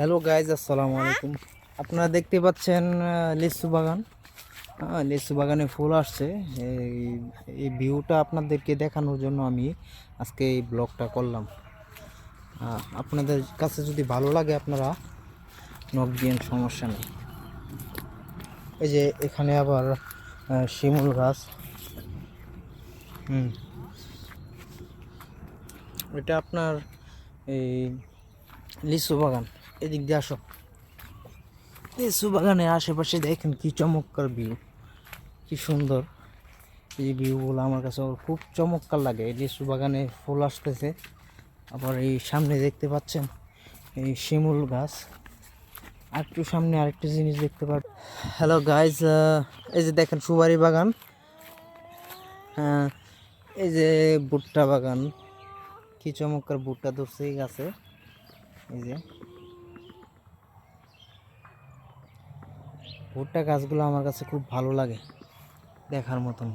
Hello guys আসসালামু আলাইকুম। আপনারা দেখতে পাচ্ছেন লিচু বাগান। হ্যাঁ লিচু বাগানে ফুল আসছে। এই এই ভিউটা আপনাদেরকে দেখানোর জন্য আমি আজকে এই ব্লগটা করলাম। আপনাদের কাছে যদি ভালো লাগে আপনারা, নখ দিন সমস্যা নেই। এই যে এখানে আবার শিমুল গাছ। হুম। এটা আপনার এই লিচু বাগান। এদিক দিয়ে আসো। লিচু বাগানের আশেপাশে দেখেন কি চমৎকার ভিউ কি সুন্দর। এই ভিউগুলো আমার কাছে খুব চমৎকার লাগে। এই লিচু বাগানে ফুল আসতেছে, আবার এই সামনে দেখতে পাচ্ছেন, এই শিমুল গাছ। আর একটু সামনে আরেকটা জিনিস দেখতে পার হ্যালো গাইজ এই যে দেখেন সুপারি বাগান। হ্যাঁ এই যে ভুট্টা বাগান, কি চমৎকার ভুট্টা ধরছে এই গাছে। এই যে। ভুট্টা গাছগুলো আমার কাছে খুব ভালো লাগে দেখার মতন।